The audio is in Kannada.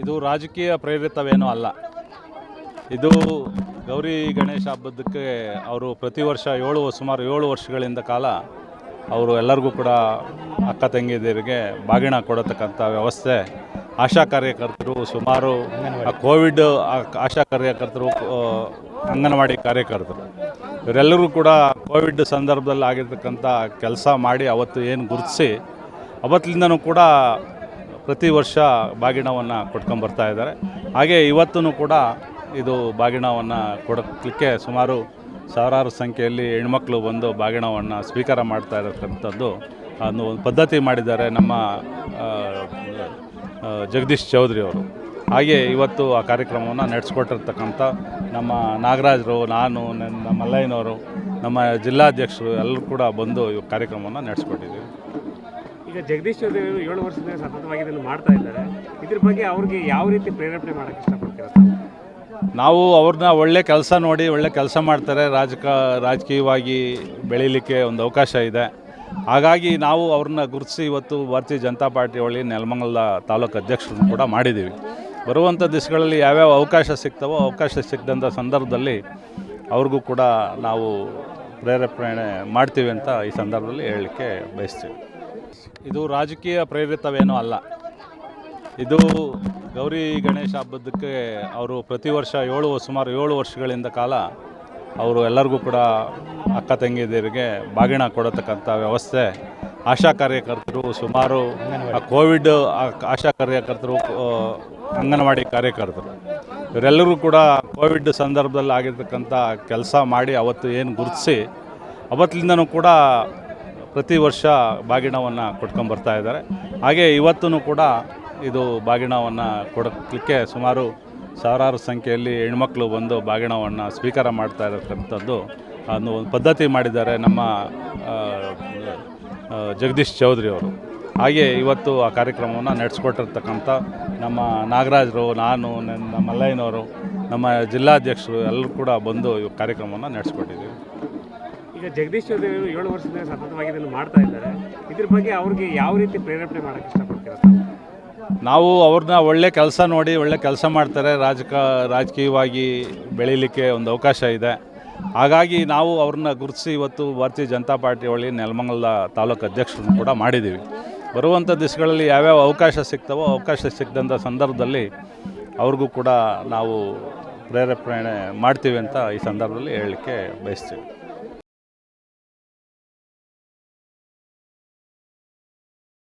ಇದು ರಾಜಕೀಯ ಪ್ರೇರಿತವೇನೂ ಅಲ್ಲ. ಇದು ಗೌರಿ ಗಣೇಶ ಹಬ್ಬದಕ್ಕೆ ಅವರು ಪ್ರತಿ ವರ್ಷ ಏಳು ಸುಮಾರು ಏಳು ವರ್ಷಗಳಿಂದ ಕಾಲ ಅವರು ಎಲ್ಲರಿಗೂ ಕೂಡ ಅಕ್ಕ ತಂಗಿಯರಿಗೆ ಬಾಗಿಣ ಕೊಡತಕ್ಕಂಥ ವ್ಯವಸ್ಥೆ. ಆಶಾ ಕಾರ್ಯಕರ್ತರು ಸುಮಾರು ಕೋವಿಡ್ ಆಶಾ ಕಾರ್ಯಕರ್ತರು ಅಂಗನವಾಡಿ ಕಾರ್ಯಕರ್ತರು, ಇವರೆಲ್ಲರೂ ಕೂಡ ಕೋವಿಡ್ ಸಂದರ್ಭದಲ್ಲಿ ಆಗಿರ್ತಕ್ಕಂಥ ಕೆಲಸ ಮಾಡಿ ಅವತ್ತು ಏನು ಗುರುತಿಸಿ ಅವತ್ತಿಂದನೂ ಕೂಡ ಪ್ರತಿ ವರ್ಷ ಬಾಗಿಣವನ್ನು ಕೊಟ್ಕೊಂಬರ್ತಾ ಇದ್ದಾರೆ. ಹಾಗೆ ಇವತ್ತೂ ಕೂಡ ಇದು ಬಾಗಿಣವನ್ನು ಕೊಡಲಿಕ್ಕೆ ಸುಮಾರು ಸಾವಿರಾರು ಸಂಖ್ಯೆಯಲ್ಲಿ ಹೆಣ್ಮಕ್ಳು ಬಂದು ಬಾಗಿಣವನ್ನು ಸ್ವೀಕಾರ ಮಾಡ್ತಾ ಇರತಕ್ಕಂಥದ್ದು ಒಂದು ಪದ್ಧತಿ ಮಾಡಿದ್ದಾರೆ ನಮ್ಮ ಜಗದೀಶ್ ಚೌಧರಿ ಅವರು. ಹಾಗೆ ಇವತ್ತು ಆ ಕಾರ್ಯಕ್ರಮವನ್ನು ನಡೆಸ್ಕೊಟ್ಟಿರ್ತಕ್ಕಂಥ ನಮ್ಮ ನಾಗರಾಜರು, ನಾನು ನನ್ನ ಮಲ್ಲಯ್ಯನವರು, ನಮ್ಮ ಜಿಲ್ಲಾಧ್ಯಕ್ಷರು ಎಲ್ಲರೂ ಕೂಡ ಬಂದು ಈ ಕಾರ್ಯಕ್ರಮವನ್ನು ನಡೆಸ್ಕೊಟ್ಟಿದ್ದೀವಿ ಈಗ ಜಗದೀಶ್ ಚೌಧರಿ ಅವರು ಏಳು ವರ್ಷದಿಂದ ಸತತವಾಗಿ ಇದನ್ನು ಮಾಡ್ತಾ ಇದ್ದಾರೆ. ಇದ್ರ ಬಗ್ಗೆ ಅವ್ರಿಗೆ ಯಾವ ರೀತಿ ಪ್ರೇರೇಪಣೆ ಮಾಡೋಕ್ಕೆ ಇಷ್ಟಪಡ್ತೀರಾ? ನಾವು ಅವ್ರನ್ನ ಒಳ್ಳೆ ಕೆಲಸ ನೋಡಿ, ಒಳ್ಳೆ ಕೆಲಸ ಮಾಡ್ತಾರೆ. ರಾಜಕ, ರಾಜಕೀಯವಾಗಿ ಬೆಳೀಲಿಕ್ಕೆ ಒಂದು ಅವಕಾಶ ಇದೆ. ಹಾಗಾಗಿ ನಾವು ಅವ್ರನ್ನ ಗುರುತಿಸಿ ಇವತ್ತು ಭಾರತೀಯ ಜನತಾ ಪಾರ್ಟಿ ಒಳ್ಳೆ ನೆಲಮಂಗಲ ತಾಲೂಕು ಅಧ್ಯಕ್ಷರನ್ನು ಕೂಡ ಮಾಡಿದ್ದೀವಿ. ಬರುವಂಥ ದಿವಸಗಳಲ್ಲಿ ಯಾವ್ಯಾವ ಅವಕಾಶ ಸಿಗ್ತವೋ ಅವಕಾಶ ಸಿಕ್ಕಿದಂಥ ಸಂದರ್ಭದಲ್ಲಿ ಅವ್ರಿಗೂ ಕೂಡ ನಾವು ಪ್ರೇರೇಪಣೆ ಮಾಡ್ತೀವಿ ಅಂತ ಈ ಸಂದರ್ಭದಲ್ಲಿ ಹೇಳಲಿಕ್ಕೆ ಬಯಸ್ತೀವಿ. ಇದು ರಾಜಕೀಯ ಪ್ರೇರಿತವೇನೂ ಅಲ್ಲ. ಇದು ಗೌರಿ ಗಣೇಶ ಹಬ್ಬದಕ್ಕೆ ಅವರು ಪ್ರತಿ ವರ್ಷ ಏಳು, ಸುಮಾರು ಏಳು ವರ್ಷಗಳಿಂದ ಕಾಲ ಅವರು ಎಲ್ಲರಿಗೂ ಕೂಡ ಅಕ್ಕ ತಂಗಿಯರಿಗೆ ಬಾಗಿಣ ಕೊಡತಕ್ಕಂಥ ವ್ಯವಸ್ಥೆ. ಆಶಾ ಕಾರ್ಯಕರ್ತರು ಸುಮಾರು ಕೋವಿಡ್ ಆಶಾ ಕಾರ್ಯಕರ್ತರು ಅಂಗನವಾಡಿ ಕಾರ್ಯಕರ್ತರು, ಇವರೆಲ್ಲರೂ ಕೂಡ ಕೋವಿಡ್ ಸಂದರ್ಭದಲ್ಲಿ ಆಗಿರ್ತಕ್ಕಂಥ ಕೆಲಸ ಮಾಡಿ ಅವತ್ತು ಏನು ಗುರುತಿಸಿ ಅವತ್ತಿಂದನೂ ಕೂಡ ಪ್ರತಿ ವರ್ಷ ಬಾಗಿಣವನ್ನು ಕೊಟ್ಕೊಂಬರ್ತಾ ಇದ್ದಾರೆ. ಹಾಗೆ ಇವತ್ತೂ ಕೂಡ ಇದು ಬಾಗಿಣವನ್ನು ಕೊಡಲಿಕ್ಕೆ ಸುಮಾರು ಸಾವಿರಾರು ಸಂಖ್ಯೆಯಲ್ಲಿ ಹೆಣ್ಮಕ್ಳು ಬಂದು ಬಾಗಿಣವನ್ನು ಸ್ವೀಕಾರ ಮಾಡ್ತಾ ಇರತಕ್ಕಂಥದ್ದು ಒಂದು ಪದ್ಧತಿ ಮಾಡಿದ್ದಾರೆ ನಮ್ಮ ಜಗದೀಶ್ ಚೌಧರಿ ಅವರು. ಹಾಗೆ ಇವತ್ತು ಆ ಕಾರ್ಯಕ್ರಮವನ್ನು ನಡೆಸ್ಕೊಟ್ಟಿರ್ತಕ್ಕಂಥ ನಮ್ಮ ನಾಗರಾಜರು, ನಾನು, ನನ್ನ ಮಲ್ಲಯ್ಯನವರು, ನಮ್ಮ ಜಿಲ್ಲಾಧ್ಯಕ್ಷರು ಎಲ್ಲರೂ ಕೂಡ ಬಂದು ಕಾರ್ಯಕ್ರಮವನ್ನು ನಡೆಸ್ಕೊಟ್ಟಿದ್ದೀವಿ ಈಗ ಜಗದೀಶ್ ಚೌಧರಿ ಅವರು ಏಳು ವರ್ಷದಿಂದ ಸತತವಾಗಿ ಇದನ್ನು ಮಾಡ್ತಾ ಇದ್ದಾರೆ. ಇದ್ರ ಬಗ್ಗೆ ಅವ್ರಿಗೆ ಯಾವ ರೀತಿ ಪ್ರೇರೇಪಣೆ ಮಾಡೋಕ್ಕೆ ಇಷ್ಟಪಡ್ತೀರಾ? ನಾವು ಅವ್ರನ್ನ ಒಳ್ಳೆ ಕೆಲಸ ನೋಡಿ, ಒಳ್ಳೆ ಕೆಲಸ ಮಾಡ್ತಾರೆ. ರಾಜಕ, ರಾಜಕೀಯವಾಗಿ ಬೆಳೀಲಿಕ್ಕೆ ಒಂದು ಅವಕಾಶ ಇದೆ. ಹಾಗಾಗಿ ನಾವು ಅವ್ರನ್ನ ಗುರುತಿಸಿ ಇವತ್ತು ಭಾರತೀಯ ಜನತಾ ಪಾರ್ಟಿ ಒಳ್ಳೆ ನೆಲಮಂಗಲದ ತಾಲೂಕು ಅಧ್ಯಕ್ಷರನ್ನು ಕೂಡ ಮಾಡಿದ್ದೀವಿ. ಬರುವಂಥ ದಿವಸಗಳಲ್ಲಿ ಯಾವ್ಯಾವ ಅವಕಾಶ ಸಿಗ್ತವೋ, ಅವಕಾಶ ಸಿಕ್ಕಿದಂಥ ಸಂದರ್ಭದಲ್ಲಿ ಅವ್ರಿಗೂ ಕೂಡ ನಾವು ಪ್ರೇರೇಪಣೆ ಮಾಡ್ತೀವಿ ಅಂತ ಈ ಸಂದರ್ಭದಲ್ಲಿ ಹೇಳಲಿಕ್ಕೆ ಬಯಸ್ತೀವಿ.